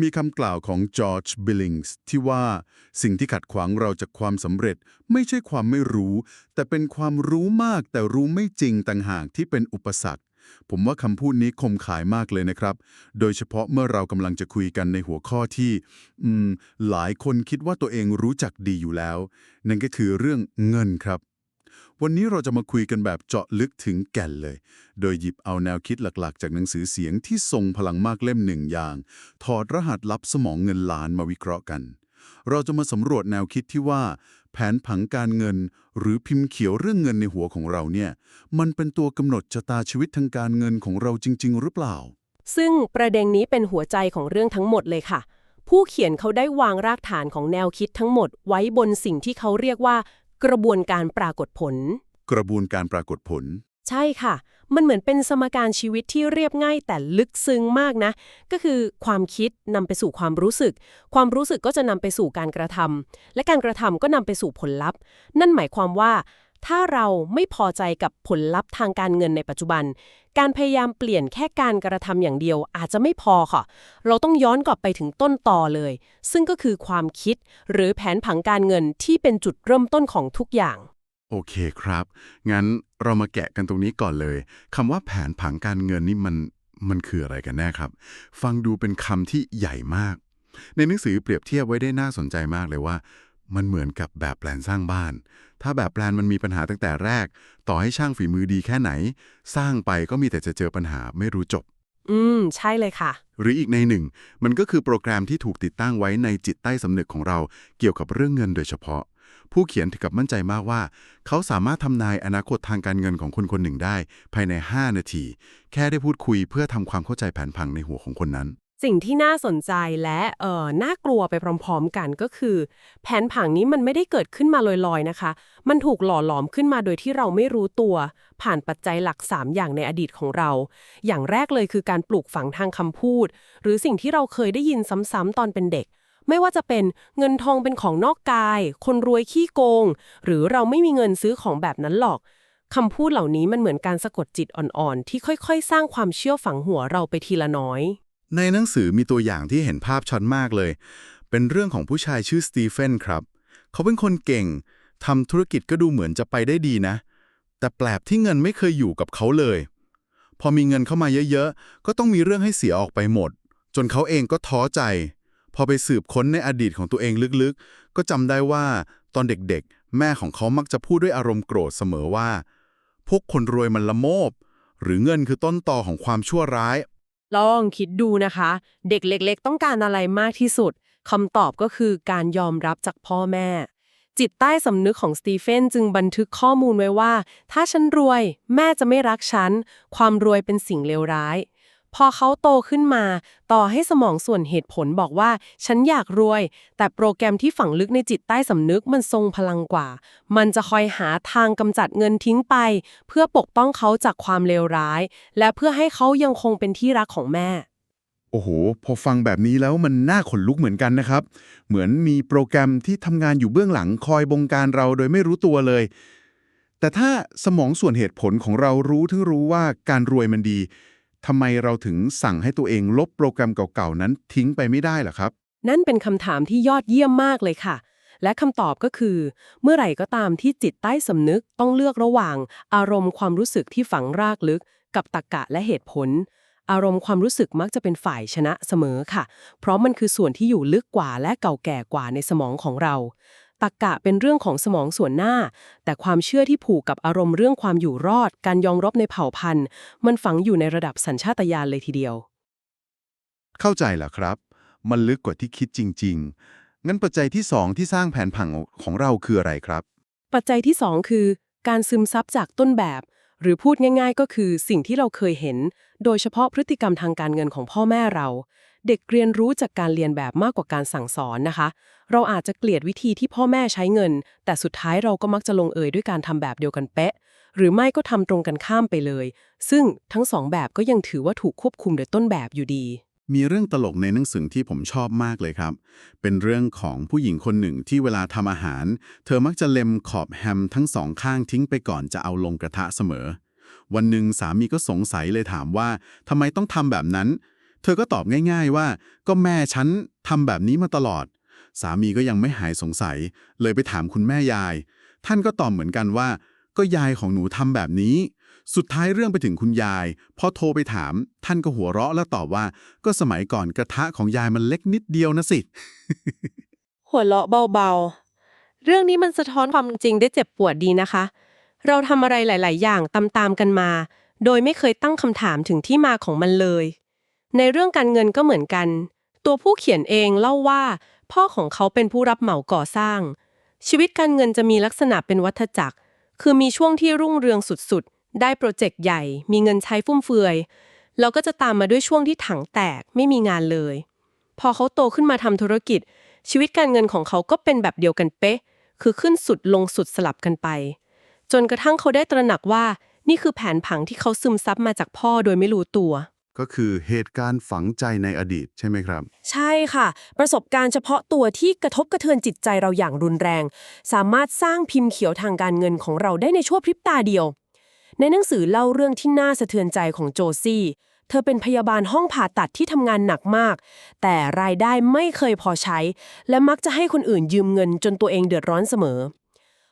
มีคำกล่าวของจอร์จบิลลิงส์ที่ว่าสิ่งที่ขัดขวางเราจากความสำเร็จไม่ใช่ความไม่รู้ แต่เป็นความรู้มากแต่รู้ไม่จริงต่างหากที่เป็นอุปสรรค ผมว่าคำพูดนี้คมขายมากเลยนะครับ โดยเฉพาะเมื่อเรากำลังจะคุยกันในหัวข้อที่อืมหลายคนคิดว่าตัวเองรู้จักดีอยู่แล้ว นั่นก็คือเรื่องเงินครับ วันนี้เราจะมาคุยกันแบบเจาะลึกถึงแก่นเลย โดยหยิบเอาแนวคิดหลักๆ จากหนังสือเสียงที่ทรงพลังมากเล่มหนึ่งอย่าง ถอดรหัสลับสมองเงินล้านมาวิเคราะห์กัน เราจะมาสำรวจแนวคิดที่ว่า แผนผังการเงิน หรือพิมพ์เขียวเรื่องเงินในหัวของเราเนี่ย มันเป็นตัวกำหนดชะตาชีวิตทางการเงินของเราจริง ๆ หรือเปล่า ซึ่งประเด็นนี้เป็นหัวใจของเรื่องทั้งหมดเลยค่ะผู้เขียนเขาได้วางรากฐานของแนวคิดทั้งหมดไว้บนสิ่งที่เขาเรียกว่า กระบวนการปรากฏผล กระบวนการปรากฏผล ใช่ค่ะ มันเหมือนเป็นสมการชีวิตที่เรียบง่ายแต่ลึกซึ้งมากนะ ก็คือความคิดนำไปสู่ความรู้สึก ความรู้สึกก็จะนำไปสู่การกระทำและการกระทำก็นำไปสู่ผลลัพธ์ นั่นหมายความว่า ถ้าเราไม่พอใจกับผลลัพธ์ทางการเงินในปัจจุบัน การพยายามเปลี่ยนแค่การกระทำอย่างเดียวอาจจะไม่พอค่ะ เราต้องย้อนกลับไปถึงต้นตอเลย ซึ่งก็คือความคิด หรือแผนผังการเงินที่เป็นจุดเริ่มต้นของทุกอย่าง โอเคครับ งั้นเรามาแกะกันตรงนี้ก่อนเลยคำว่าแผนผังการเงินนี่มันมันคืออะไรกันแน่ครับ ฟังดูเป็นคำที่ใหญ่มาก ในหนังสือเปรียบเทียบไว้ได้น่าสนใจมากเลยว่า มันเหมือนกับแบบแปลนสร้างบ้าน ถ้าแบบแปลนมันมีปัญหาตั้งแต่แรก ต่อให้ช่างฝีมือดีแค่ไหน สร้างไปก็มีแต่จะเจอปัญหาไม่รู้จบ อืม ใช่เลยค่ะ หรืออีกในหนึ่ง มันก็คือโปรแกรมที่ถูกติดตั้งไว้ในจิตใต้สำนึกของเรา เกี่ยวกับเรื่องเงินโดยเฉพาะ ผู้เขียนถึงกับมั่นใจมากว่า เขาสามารถทำนายอนาคตทางการเงินของคนคนหนึ่งได้ ภายใน 5 นาที แค่ได้พูดคุยเพื่อทำความเข้าใจแผนผังในหัวของคนนั้น สิ่งที่น่าสนใจและเอ่อน่ากลัวไปพร้อมๆกันก็คือ แผนผังนี้มันไม่ได้เกิดขึ้นมาลอยๆนะคะ มันถูกหล่อหลอมขึ้นมาโดยที่เราไม่รู้ตัว ผ่านปัจจัยหลัก 3 อย่างในอดีตของเรา อย่างแรกเลยคือการปลูกฝังทางคำพูด หรือสิ่งที่เราเคยได้ยินซ้ำๆตอนเป็นเด็ก ไม่ว่าจะเป็นเงินทองเป็นของนอกกาย คนรวยขี้โกง หรือเราไม่มีเงินซื้อของแบบนั้นหรอกคำพูดเหล่านี้มันเหมือนการสะกดจิตอ่อนๆ ที่ค่อยๆ สร้างความเชื่อฝังหัวเราไปทีละน้อย ในหนังสือมีตัวอย่างที่เห็นภาพชัดมากเลย เป็นเรื่องของผู้ชายชื่อสตีเฟนครับ เขาเป็นคนเก่งทำธุรกิจก็ดูเหมือนจะไปได้ดีนะ แต่แปลกที่เงินไม่เคยอยู่กับเขาเลย พอมีเงินเข้ามาเยอะๆ ก็ต้องมีเรื่องให้เสียออกไปหมด จนเขาเองก็ท้อใจ พอไปสืบค้นในอดีตของตัวเองลึกๆ ก็จำได้ว่าตอนเด็กๆ แม่ของเขามักจะพูดด้วยอารมณ์โกรธเสมอว่า พวกคนรวยมันละโมบ หรือเงินคือต้นตอของความชั่วร้าย ลองคิดดูนะคะ เด็กเล็กๆ ต้องการอะไรมากที่สุดคำตอบก็คือการยอมรับจากพ่อแม่ จิตใต้สำนึกของสตีเฟนจึงบันทึกข้อมูลไว้ว่า ถ้าฉันรวย แม่จะไม่รักฉัน ความรวยเป็นสิ่งเลวร้าย พอเขาโตขึ้นมา ต่อให้สมองส่วนเหตุผลบอกว่า ฉันอยากรวย แต่โปรแกรมที่ฝังลึกในจิตใต้สำนึกมันทรงพลังกว่า มันจะคอยหาทางกำจัดเงินทิ้งไป เพื่อปกป้องเขาจากความเลวร้าย และเพื่อให้เขายังคงเป็นที่รักของแม่ โอ้โห พอฟังแบบนี้แล้วมันน่าขนลุกเหมือนกันนะครับ เหมือนมีโปรแกรมที่ทำงานอยู่เบื้องหลังคอยบงการเราโดยไม่รู้ตัวเลย แต่ถ้าสมองส่วนเหตุผลของเรารู้ถึงรู้ว่าการรวยมันดี ทำไมเราถึงสั่งให้ตัวเองลบโปรแกรมเก่าๆนั้นทิ้งไปไม่ได้ล่ะครับ นั่นเป็นคำถามที่ยอดเยี่ยมมากเลยค่ะ และคำตอบก็คือ เมื่อไหร่ก็ตามที่จิตใต้สำนึกต้องเลือกระหว่าง อารมณ์ความรู้สึกที่ฝังรากลึก กับตรรกะและเหตุผล อารมณ์ความรู้สึกมักจะเป็นฝ่ายชนะเสมอค่ะ เพราะมันคือส่วนที่อยู่ลึกกว่าและเก่าแก่กว่าในสมองของเรา ตรรกะเป็นเรื่องของสมองส่วนหน้า แต่ความเชื่อที่ผูกกับอารมณ์เรื่องความอยู่รอด การยอมรับในเผ่าพันธุ์ มันฝังอยู่ในระดับสัญชาตญาณเลยทีเดียว เข้าใจแล้วครับ มันลึกกว่าที่คิดจริง ๆ งั้นปัจจัยที่สองที่สร้างแผนผังของเราคืออะไรครับ ปัจจัยที่2คือ การซึมซับจากต้นแบบ หรือพูดง่าย ๆ ก็คือสิ่งที่เราเคยเห็น โดยเฉพาะพฤติกรรมทางการเงินของพ่อแม่เรา เด็กเรียนรู้จากการเรียนแบบมากกว่าการสั่งสอนนะคะ เราอาจจะเกลียดวิธีที่พ่อแม่ใช้เงิน แต่สุดท้ายเราก็มักจะลงเอยด้วยการทำแบบเดียวกันเป๊ะ หรือไม่ก็ทำตรงกันข้ามไปเลย ซึ่งทั้งสองแบบก็ยังถือว่าถูกควบคุมโดยต้นแบบอยู่ดี มีเรื่องตลกในหนังสือที่ผมชอบมากเลยครับ เป็นเรื่องของผู้หญิงคนหนึ่งที่เวลาทำอาหาร เธอมักจะเล็มขอบแฮมทั้งสองข้างทิ้งไปก่อนจะเอาลงกระทะเสมอวันหนึ่งสามีก็สงสัยเลยถามว่าทำไมต้องทำแบบนั้น เธอก็ตอบง่าย ๆว่า ก็แม่ฉันทำแบบนี้มาตลอด สามีก็ยังไม่หายสงสัย เลยไปถามคุณแม่ยาย ท่านก็ตอบเหมือนกันว่า ก็ยายของหนูทำแบบนี้ สุดท้ายเรื่องไปถึงคุณยาย พอโทรไปถาม ท่านก็หัวเราะและตอบว่า ก็สมัยก่อนกระทะของยายมันเล็กนิดเดียวนะสิ หัวเราะเบาๆ เรื่องนี้มันสะท้อนความจริงได้เจ็บปวดดีนะคะ เราทำอะไรหลาย ๆ อย่างตามๆกันมา โดยไม่เคยตั้งคำถามถึงที่มาของมันเลย ในเรื่องการเงินก็เหมือนกัน ตัวผู้เขียนเองเล่าว่า พ่อของเขาเป็นผู้รับเหมาก่อสร้าง ชีวิตการเงินจะมีลักษณะเป็นวัฏจักร คือมีช่วงที่รุ่งเรืองสุดๆ ได้โปรเจกต์ใหญ่ มีเงินใช้ฟุ่มเฟือย แล้วก็จะตามมาด้วยช่วงที่ถังแตกไม่มีงานเลย พอเขาโตขึ้นมาทำธุรกิจ ชีวิตการเงินของเขาก็เป็นแบบเดียวกันเป๊ะ คือขึ้นสุดลงสุดสลับกันไป จนกระทั่งเขาได้ตระหนักว่า นี่คือแผนผังที่เขาซึมซับมาจากพ่อโดยไม่รู้ตัว ก็คือเหตุการณ์ฝังใจในอดีตใช่ไหมครับ ใช่ค่ะ ประสบการณ์เฉพาะตัวที่กระทบกระเทือนจิตใจเราอย่างรุนแรง สามารถสร้างพิมพ์เขียวทางการเงินของเราได้ในชั่วพริบตาเดียว ในหนังสือเล่าเรื่องที่น่าสะเทือนใจของโจซี่ เธอเป็นพยาบาลห้องผ่าตัดที่ทำงานหนักมาก แต่รายได้ไม่เคยพอใช้ และมักจะให้คนอื่นยืมเงินจนตัวเองเดือดร้อนเสมอ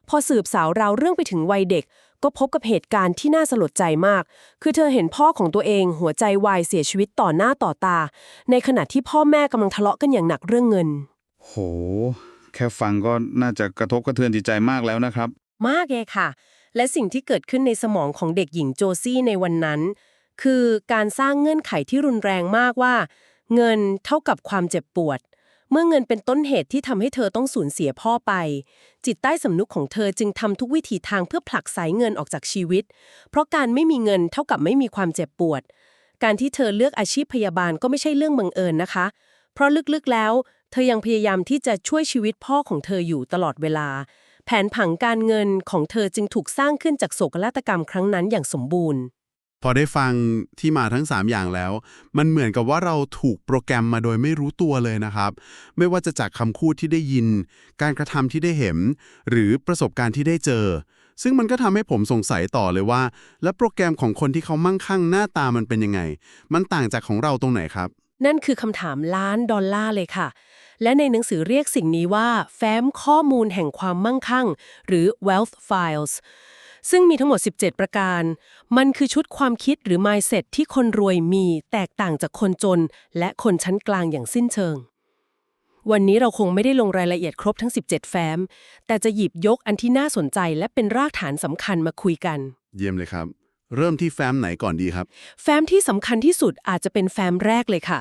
พอสืบสาวราวเรื่องไปถึงวัยเด็ก ก็พบกับเหตุการณ์ที่น่าสลดใจมาก คือเธอเห็นพ่อของตัวเองหัวใจวายเสียชีวิตต่อหน้าต่อตา ในขณะที่พ่อแม่กำลังทะเลาะกันอย่างหนักเรื่องเงิน โห แค่ฟังก็น่าจะกระทบกระเทือนจิตใจมากแล้วนะครับ มากเลยค่ะ และสิ่งที่เกิดขึ้นในสมองของเด็กหญิงโจซี่ในวันนั้น คือการสร้างเงื่อนไขที่รุนแรงมากว่า เงินเท่ากับความเจ็บปวด เมื่อเงินเป็นต้นเหตุที่ทำให้เธอต้องสูญเสียพ่อไป จิตใต้สำนึกของเธอจึงทำทุกวิถีทางเพื่อผลักไสเงินออกจากชีวิต เพราะการไม่มีเงินเท่ากับไม่มีความเจ็บปวด การที่เธอเลือกอาชีพพยาบาลก็ไม่ใช่เรื่องบังเอิญนะคะ เพราะลึกๆแล้ว เธอยังพยายามที่จะช่วยชีวิตพ่อของเธออยู่ตลอดเวลา แผนผังการเงินของเธอจึงถูกสร้างขึ้นจากโศกนาฏกรรมครั้งนั้นอย่างสมบูรณ์ พอได้ฟังที่มาทั้ง 3 อย่างแล้ว มันเหมือนกับว่าเราถูกโปรแกรมมาโดยไม่รู้ตัวเลยนะครับ ไม่ว่าจะจากคำพูดที่ได้ยิน การกระทำที่ได้เห็น หรือประสบการณ์ที่ได้เจอ ซึ่งมันก็ทำให้ผมสงสัยต่อเลยว่า แล้วโปรแกรมของคนที่เขามั่งคั่งหน้าตามันเป็นยังไง มันต่างจากของเราตรงไหนครับ นั่นคือคำถามล้านดอลลาร์เลยค่ะ และในหนังสือเรียกสิ่งนี้ว่า แฟ้มข้อมูลแห่งความมั่งคั่ง หรือ wealth files ซึ่งมีทั้งหมด 17 ประการ มันคือชุดความคิดหรือ mindset ที่คนรวยมีแตกต่างจากคนจน และคนชั้นกลางอย่างสิ้นเชิง วันนี้เราคงไม่ได้ลงรายละเอียดครบทั้ง 17 แฟ้ม แต่จะหยิบยกอันที่น่าสนใจและเป็นรากฐานสำคัญมาคุยกัน เยี่ยมเลยครับ เริ่มที่แฟ้มไหนก่อนดีครับ แฟ้มที่สำคัญที่สุดอาจจะเป็นแฟ้มแรกเลยค่ะ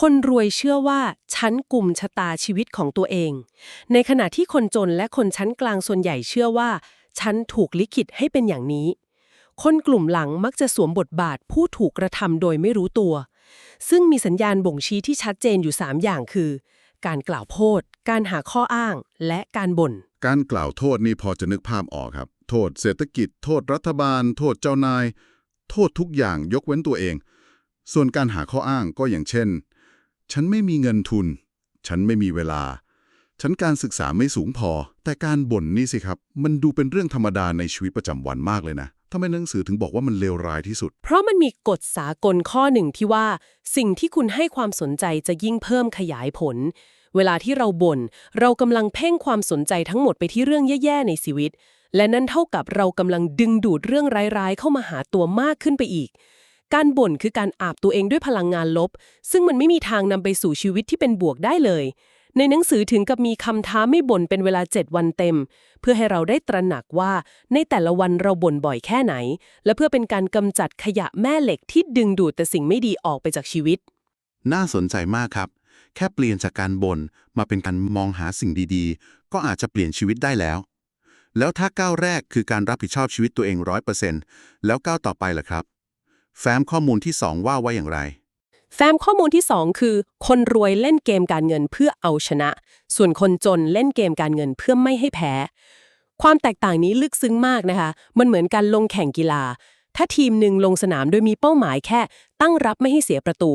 คนรวยเชื่อว่าฉันกลุ่มชะตาชีวิตของตัวเอง ในขณะที่คนจนและคนชั้นกลางส่วนใหญ่เชื่อว่า ฉันถูกลิขิตให้เป็นอย่างนี้ คนกลุ่มหลังมักจะสวมบทบาทผู้ถูกกระทำโดยไม่รู้ตัว ซึ่งมีสัญญาณบ่งชี้ที่ชัดเจนอยู่ 3 อย่างคือ การกล่าวโทษ การหาข้ออ้าง และการบ่น การกล่าวโทษนี่พอจะนึกภาพออกครับ โทษเศรษฐกิจ โทษรัฐบาล โทษเจ้านาย โทษทุกอย่างยกเว้นตัวเอง ส่วนการหาข้ออ้างก็อย่างเช่น ฉันไม่มีเงินทุน ฉันไม่มีเวลา ฉันการศึกษาไม่สูงพอ แต่การบ่นนี่สิครับ มันดูเป็นเรื่องธรรมดาในชีวิตประจำวันมากเลยนะทำไมหนังสือถึงบอกว่ามันเลวร้ายที่สุด เพราะมันมีกฎสากลข้อหนึ่งที่ว่า สิ่งที่คุณให้ความสนใจจะยิ่งเพิ่มขยายผล เวลาที่เราบน่น เรากำลังเพ่งความสนใจทั้งหมดไปที่เรื่องแย่ๆในชีวิต และนั่นเท่ากับเรากำลังดึงดูดเรื่องร้ายๆ เข้ามาหาตัวมากขึ้นไปอีก การบ่นคือการอาบตัวเองด้วยพลังงานลบ ซึ่งมันไม่มีทางนำไปสู่ชีวิตที่เป็นบวกได้เลย ในหนังสือถึงกับมีคำท้าไม่บ่นเป็นเวลา 7 วันเต็ม เพื่อให้เราได้ตระหนักว่าในแต่ละวันเราบ่นบ่อยแค่ไหน และเพื่อเป็นการกำจัดขยะแม่เหล็กที่ดึงดูดแต่สิ่งไม่ดีออกไปจากชีวิต น่าสนใจมากครับ แค่เปลี่ยนจากการบ่นมาเป็นการมองหาสิ่งดีๆ ก็อาจจะเปลี่ยนชีวิตได้แล้ว แล้วถ้าก้าวแรกคือการรับผิดชอบชีวิตตัวเองร้อยเปอร์เซ็นต์แล้วก้าวต่อไปล่ะครับ แฟ้มข้อมูลที่ 2 ว่าไว้อย่างไร แฟ้มข้อมูลที่ 2 คือ คนรวยเล่นเกมการเงินเพื่อเอาชนะ ส่วนคนจนเล่นเกมการเงินเพื่อไม่ให้แพ้ ความแตกต่างนี้ลึกซึ้งมากนะคะ มันเหมือนการลงแข่งกีฬา ถ้าทีมหนึ่งลงสนามโดยมีเป้าหมายแค่ ตั้งรับไม่ให้เสียประตู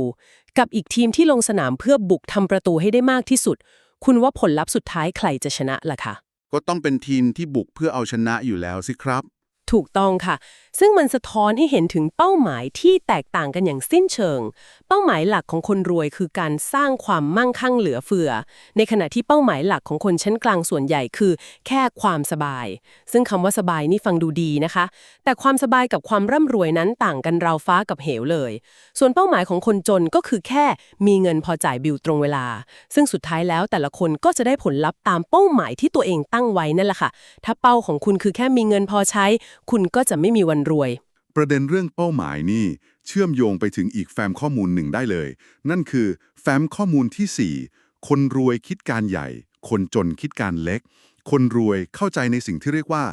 กับอีกทีมที่ลงสนามเพื่อบุกทำประตูให้ได้มากที่สุด คุณว่าผลลัพธ์สุดท้ายใครจะชนะล่ะคะก็ต้องเป็นทีมที่บุกเพื่อเอาชนะอยู่แล้วสิครับ ถูกต้องค่ะ ซึ่งมันสะท้อนให้เห็นถึงเป้าหมายที่แตกต่างกันอย่างสิ้นเชิง เป้าหมายหลักของคนรวยคือการสร้างความมั่งคั่งเหลือเฟือ ในขณะที่เป้าหมายหลักของคนชั้นกลางส่วนใหญ่คือ แค่ความสบาย ซึ่งคำว่าสบายนี่ฟังดูดีนะคะ แต่ความสบายกับความร่ำรวยนั้นต่างกันราวฟ้ากับเหวเลย ส่วนเป้าหมายของคนจนก็คือแค่มีเงินพอจ่ายบิลตรงเวลา ซึ่งสุดท้ายแล้วแต่ละคนก็จะได้ผลลัพธ์ตามเป้าหมายที่ตัวเองตั้งไว้นั่นแหละค่ะ ถ้าเป้าของคุณคือแค่มีเงินพอใช้คุณก็จะไม่มีวันรวย ประเด็นเรื่องเป้าหมายนี่ เชื่อมโยงไปถึงอีกแฟ้มข้อมูลหนึ่งได้เลย นั่นคือแฟ้มข้อมูลที่ 4 คนรวยคิดการใหญ่ คนจนคิดการเล็ก คนรวยเข้าใจในสิ่งที่เรียกว่า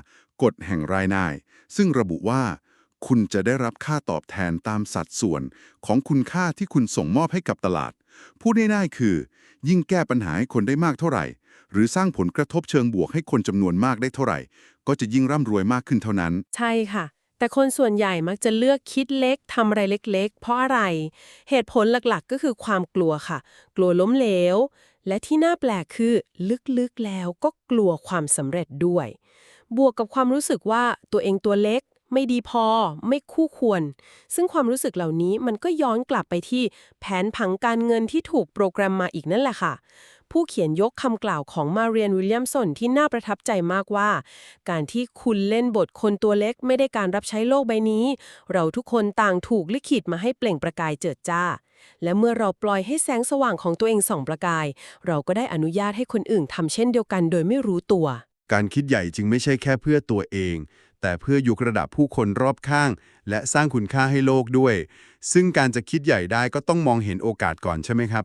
กฎแห่งรายได้ ซึ่งระบุว่า คุณจะได้รับค่าตอบแทนตามสัดส่วนของคุณค่าที่คุณส่งมอบให้กับตลาด พูดง่ายๆคือ ยิ่งแก้ปัญหาให้คนได้มากเท่าไหร่ หรือสร้างผลกระทบเชิงบวกให้คนจำนวนมากได้เท่าไหร่ ก็จะยิ่งร่ำรวยมากขึ้นเท่านั้น ใช่ค่ะ แต่คนส่วนใหญ่มักจะเลือกคิดเล็กทำอะไรเล็กๆ เพราะอะไร เหตุผลหลักๆ ก็คือความกลัวค่ะ กลัวล้มเหลว และที่น่าแปลกคือลึกๆแล้วก็กลัวความสำเร็จด้วย บวกกับความรู้สึกว่าตัวเองตัวเล็กไม่ดีพอไม่คู่ควร ซึ่งความรู้สึกเหล่านี้มันก็ย้อนกลับไปที่แผนผังการเงินที่ถูกโปรแกรมมาอีกนั่นแหละค่ะ ผู้เขียนยกคำกล่าวของมาเรียนวิลเลียมสันที่น่าประทับใจมากว่า การที่คุณเล่นบทคนตัวเล็กไม่ได้การรับใช้โลกใบนี้ เราทุกคนต่างถูกลิขิตมาให้เปล่งประกายเจิดจ้า และเมื่อเราปล่อยให้แสงสว่างของตัวเองส่องประกาย เราก็ได้อนุญาตให้คนอื่นทำเช่นเดียวกันโดยไม่รู้ตัว การคิดใหญ่จึงไม่ใช่แค่เพื่อตัวเอง แต่เพื่อยกระดับผู้คนรอบข้าง และสร้างคุณค่าให้โลกด้วย ซึ่งการจะคิดใหญ่ได้ก็ต้องมองเห็นโอกาสก่อนใช่ไหมครับ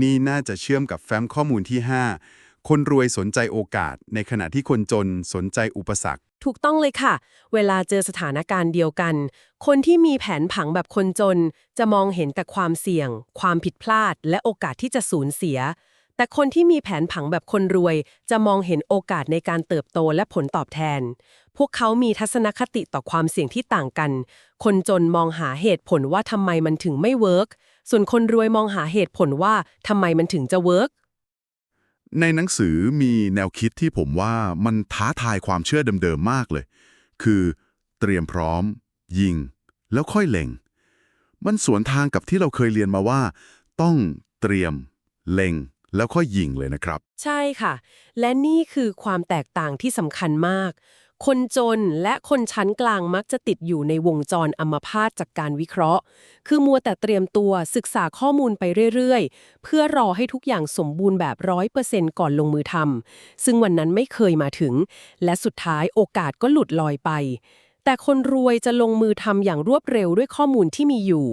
นี่น่าจะเชื่อมกับแฟ้มข้อมูลที่ 5 คนรวยสนใจโอกาส ในขณะที่คนจนสนใจอุปสรรค ถูกต้องเลยค่ะ เวลาเจอสถานการณ์เดียวกัน คนที่มีแผนผังแบบคนจน จะมองเห็นแต่ความเสี่ยง ความผิดพลาด และโอกาสที่จะสูญเสีย แต่คนที่มีแผนผังแบบคนรวย จะมองเห็นโอกาสในการเติบโตและผลตอบแทน พวกเขามีทัศนคติต่อความเสี่ยงที่ต่างกัน คนจนมองหาเหตุผลว่าทำไมมันถึงไม่เวิร์ก ส่วนคนรวยมองหาเหตุผลว่าทำไมมันถึงจะเวิร์กในหนังสือมีแนวคิดที่ผมว่ามันท้าทายความเชื่อเดิมๆมากเลย คือเตรียมพร้อม ยิง แล้วค่อยเล็ง มันสวนทางกับที่เราเคยเรียนมาว่า ต้องเตรียม เล็ง แล้วค่อยยิงเลยนะครับ ใช่ค่ะ และนี่คือความแตกต่างที่สำคัญมาก คนจนและคนชั้นกลางมักจะติดอยู่ในวงจรอัมพาตจากการวิเคราะห์ คือมัวแต่เตรียมตัวศึกษาข้อมูลไปเรื่อยๆ เพื่อรอให้ทุกอย่างสมบูรณ์แบบร้อยเปอร์เซ็นต์ก่อนลงมือทำซึ่งวันนั้นไม่เคยมาถึง และสุดท้ายโอกาสก็หลุดลอยไป แต่คนรวยจะลงมือทำอย่างรวดเร็วด้วยข้อมูลที่มีอยู่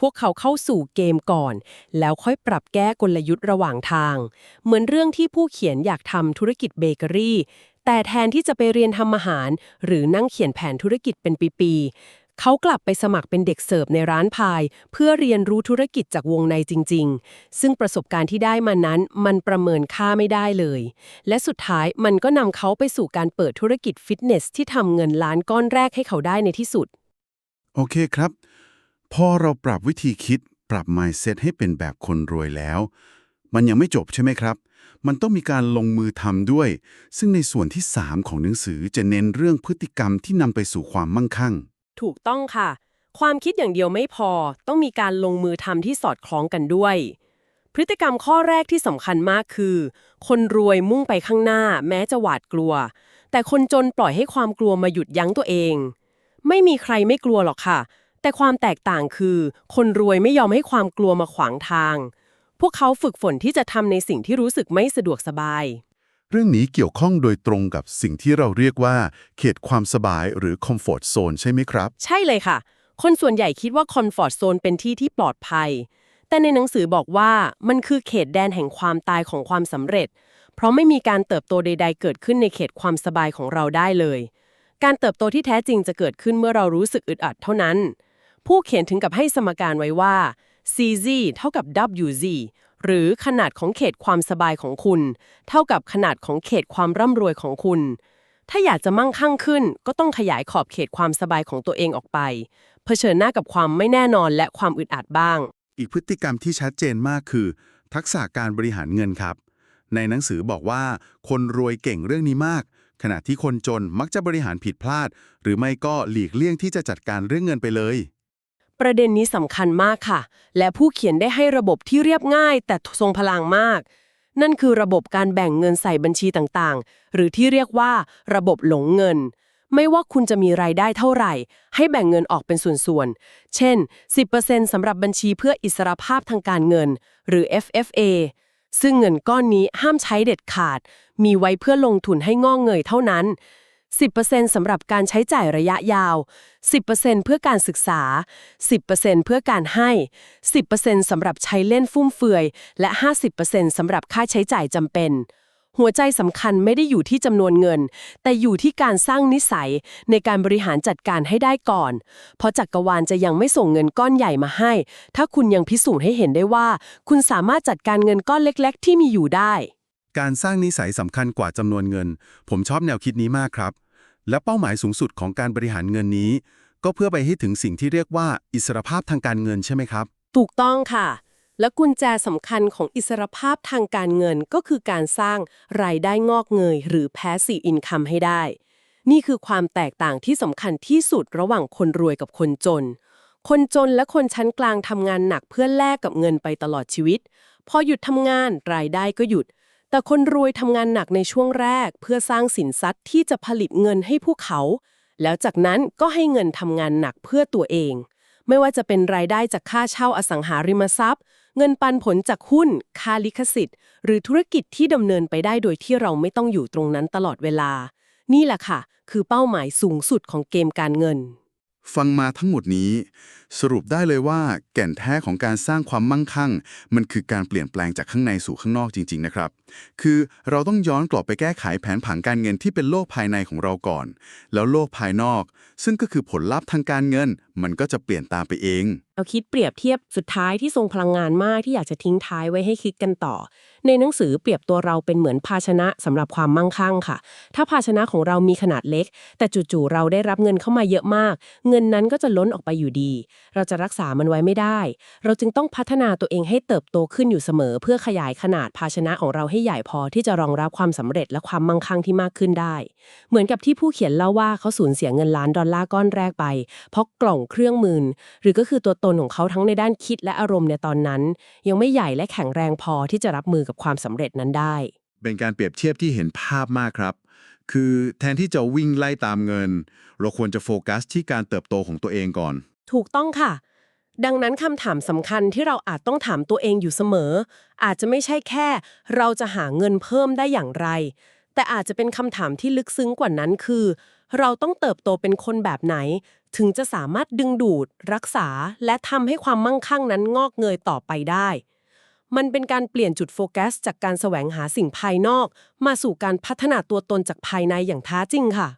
พวกเขาเข้าสู่เกมก่อน แล้วค่อยปรับแก้กลยุทธ์ระหว่างทาง เหมือนเรื่องที่ผู้เขียนอยากทำธุรกิจเบเกอรี่ แต่แทนที่จะไปเรียนทำอาหาร หรือนั่งเขียนแผนธุรกิจเป็นปีๆ เขากลับไปสมัครเป็นเด็กเสิร์ฟในร้านพาย เพื่อเรียนรู้ธุรกิจจากวงในจริง ๆ ซึ่งประสบการณ์ที่ได้มานั้นมันประเมินค่าไม่ได้เลย และสุดท้ายมันก็นำเขาไปสู่การเปิดธุรกิจฟิตเนสที่ทำเงินล้านก้อนแรกให้เขาได้ในที่สุด โอเคครับ พอเราปรับวิธีคิด ปรับ mindset ให้เป็นแบบคนรวยแล้ว มันยังไม่จบใช่ไหมครับ มันต้องมีการลงมือทำด้วย ซึ่งในส่วนที่ 3 ของหนังสือจะเน้นเรื่องพฤติกรรมที่นำไปสู่ความมั่งคั่ง ถูกต้องค่ะ ความคิดอย่างเดียวไม่พอ ต้องมีการลงมือทำที่สอดคล้องกันด้วย พฤติกรรมข้อแรกที่สำคัญมากคือ คนรวยมุ่งไปข้างหน้า แม้จะหวาดกลัว แต่คนจนปล่อยให้ความกลัวมาหยุดยั้งตัวเอง ไม่มีใครไม่กลัวหรอกค่ะ แต่ความแตกต่างคือ คนรวยไม่ยอมให้ความกลัวมาขวางทาง วกเขาฝึกฝนที่จะทำในสิ่งที่รู้สึกไม่สะดวกสบาย เรื่องนี้เกี่ยวข้องโดยตรงกับสิ่งที่เราเรียกว่า เขตความสบายหรือ comfort zone ใช่ไหมครับ ใช่เลยค่ะ คนส่วนใหญ่คิดว่าคอนฟอร์ z โซนเป็นที่ที่ปลอดภัย แต่ในหนังสือบอกว่ามันคือเขตแดนแห่งความตายของความสำเร็จ เพราะไม่มีการเติบโตใด ๆ เกิดขึ้นในเขตความสบายของเราได้เลย การเติบโตที่แท้จริงจะเกิดขึ้นเมื่อเรารู้สึกอึดอัดเท่านั้น ผู้เขียนถึงกับให้สมการไว้ว่า CZ เท่ากับ WZ หรือขนาดของเขตความสบายของคุณ เท่ากับขนาดของเขตความร่ำรวยของคุณ ถ้าอยากจะมั่งคั่งขึ้น ก็ต้องขยายขอบเขตความสบายของตัวเองออกไป เผชิญหน้ากับความไม่แน่นอนและความอึดอัดบ้าง อีกพฤติกรรมที่ชัดเจนมากคือ ทักษะการบริหารเงินครับ ในหนังสือบอกว่า คนรวยเก่งเรื่องนี้มากขขณะที่คนจนมักจะบริหารผิดพลาด หรือไม่ก็หลีกเลี่ยงที่จะจัดการเรื่องเงินไปเลย ประเด็นนี้สำคัญมากค่ะ และผู้เขียนได้ให้ระบบที่เรียบง่าย แต่ทรงพลังมาก นั่นคือระบบการแบ่งเงินใส่บัญชีต่างๆ หรือที่เรียกว่า ระบบหลงเงิน ไม่ว่าคุณจะมีรายได้เท่าไหร่ ให้แบ่งเงินออกเป็นส่วนๆ เช่น 10%สำหรับบัญชีเพื่ออิสรภาพทางการเงิน หรือ FFA ซึ่งเงินก้อนนี้ห้ามใช้เด็ดขาด มีไว้เพื่อลงทุนให้งอกเงยเท่านั้น 10%สำหรับการใช้จ่ายระยะยาว 10%เพื่อการศึกษา 10%เพื่อการให้ 10%สำหรับใช้เล่นฟุ่มเฟือย และ 50%สำหรับค่าใช้จ่ายจำเป็น หัวใจสำคัญไม่ได้อยู่ที่จำนวนเงิน แต่อยู่ที่การสร้างนิสัยในการบริหารจัดการให้ได้ก่อน เพราะจักกรวาลจะยังไม่ส่งเงินก้อนใหญ่มาให้ ถ้าคุณยังพิสูจน์ให้เห็นได้ว่า คุณสามารถจัดการเงินก้อนเล็ก ๆ ที่มีอยู่ได้การสร้างนิสัยสำคัญกว่าจำนวนเงิน ผมชอบแนวคิดนี้มากครับ และเป้าหมายสูงสุดของการบริหารเงินนี้ ก็เพื่อไปให้ถึงสิ่งที่เรียกว่าอิสรภาพทางการเงินใช่ไหมครับ ถูกต้องค่ะ และกุญแจสำคัญของอิสรภาพทางการเงินก็คือการสร้างรายได้งอกเงย หรือ passive income ให้ได้ นี่คือความแตกต่างที่สำคัญที่สุดระหว่างคนรวยกับคนจน คนจนและคนชั้นกลางทำงานหนักเพื่อแลกกับเงินไปตลอดชีวิต พอหยุดทำงานรายได้ก็หยุด แต่คนรวยทำงานหนักในช่วงแรก เพื่อสร้างสินทรัพย์ที่จะผลิตเงินให้พวกเขา แล้วจากนั้นก็ให้เงินทำงานหนักเพื่อตัวเอง ไม่ว่าจะเป็นรายได้จากค่าเช่าอสังหาริมทรัพย์ เงินปันผลจากหุ้น ค่าลิขสิทธิ์ หรือธุรกิจที่ดำเนินไปได้โดยที่เราไม่ต้องอยู่ตรงนั้นตลอดเวลา นี่แหละค่ะ คือเป้าหมายสูงสุดของเกมการเงิน ฟังมาทั้งหมดนี้ สรุปได้เลยว่าแก่นแท้ของการสร้างความมั่งคั่ง มันคือการเปลี่ยนแปลงจากข้างในสู่ข้างนอกจริง ๆ นะครับ คือเราต้องย้อนกลับไปแก้ไขแผนผังการเงินที่เป็นโลกภายในของเราก่อน แล้วโลกภายนอก ซึ่งก็คือผลลัพธ์ทางการเงิน มันก็จะเปลี่ยนตามไปเอง เราคิดเปรียบเทียบสุดท้ายที่ทรงพลังงานมากที่อยากจะทิ้งท้ายไว้ให้คิดกันต่อ ในหนังสือเปรียบตัวเราเป็นเหมือนภาชนะสำหรับความมั่งคั่งค่ะ ถ้าภาชนะของเรามีขนาดเล็ก แต่จู่ๆเราได้รับเงินเข้ามาเยอะมากเงินนั้นก็จะล้นออกไปอยู่ดี เราจะรักษามันไว้ไม่ได้ เราจึงต้องพัฒนาตัวเองให้เติบโตขึ้นอยู่เสมอ เพื่อขยายขนาดภาชนะของเราให้ใหญ่พอที่จะรองรับความสำเร็จและความมั่งคั่งที่มากขึ้นได้ เหมือนกับที่ผู้เขียนเล่าว่าเขาสูญเสียเงินล้านดอลลาร์ก้อนแรกไป เพราะกล่องเครื่องมือหรือก็คือตัวตนของเขาทั้งในด้านคิดและอารมณ์ในตอนนั้น ยังไม่ใหญ่และแข็งแรงพอที่จะรับมือกับความสำเร็จนั้นได้ เป็นการเปรียบเทียบที่เห็นภาพมากครับ คือแทนที่จะวิ่งไล่ตามเงิน เราควรจะโฟกัสที่การเติบโตของตัวเองก่อน ถูกต้องค่ะ ดังนั้นคำถามสำคัญที่เราอาจต้องถามตัวเองอยู่เสมอ อาจจะไม่ใช่แค่ เราจะหาเงินเพิ่มได้อย่างไร แต่อาจจะเป็นคำถามที่ลึกซึ้งกว่านั้นคือ เราต้องเติบโตเป็นคนแบบไหน ถึงจะสามารถดึงดูด รักษา และทำให้ความมั่งคั่งนั้นงอกเงยต่อไปได้ มันเป็นการเปลี่ยนจุดโฟกัส จากการแสวงหาสิ่งภายนอก มาสู่การพัฒนาตัวตนจากภายในอย่างแท้จริงค่ะ